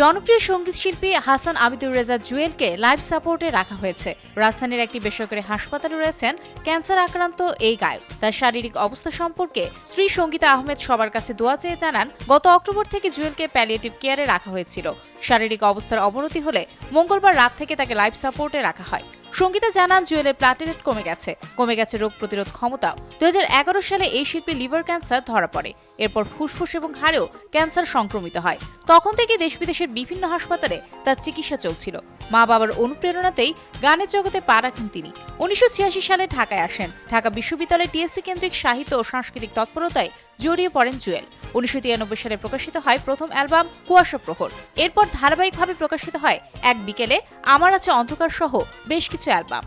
জনপ্রিয় সংগীত শিল্পী হাসান আবিদুর রেজা জুয়েলকে লাইফ সাপোর্টে রাখা হয়েছে। রাজধানীর একটি বেসরকারি হাসপাতালে রয়েছেন ক্যান্সার আক্রান্ত এই গায়ক। তার শারীরিক অবস্থা সম্পর্কে স্ত্রী সঙ্গীতা আহমেদ সবার কাছে দোয়া চেয়ে জানান, গত অক্টোবর থেকে জুয়েলকে প্যালিয়েটিভ কেয়ারে রাখা হয়েছিল। শারীরিক অবস্থার অবনতি হলে মঙ্গলবার রাত থেকে তাকে লাইফ সাপোর্টে রাখা হয়। সঙ্গীতা জানান জুয়েলের প্লাটিলেট কমে গেছে। কমে গেছে রোগ প্রতিরোধ ক্ষমতাও দু হাজার এগারো সালে এই শিল্পী লিভার ক্যান্সার ধরা পড়ে। এরপর ফুসফুস এবং হাড়েও ক্যান্সার সংক্রমিত হয়। তখন থেকে দেশ বিদেশের বিভিন্ন হাসপাতালে তার চিকিৎসা চলছিল। মা বাবার অনুপ্রেরণাতেই গানের জগতে পা রাখেন তিনি। উনিশশো ছিয়াশি সালে ঢাকায় আসেন। ঢাকা বিশ্ববিদ্যালয়ে টিএসসি কেন্দ্রিক সাহিত্য ও সাংস্কৃতিক তৎপরতায় জড়িয়ে পড়েন জুয়েল। উনিশশো তিরানব্বই সালে প্রকাশিত হয় প্রথম অ্যালবাম কুয়াশা প্রহর। এরপর ধারাবাহিকভাবে প্রকাশিত হয় এক বিকেলে। আমার আছে অন্ধকার সহ বেশ কিছু অ্যালবাম।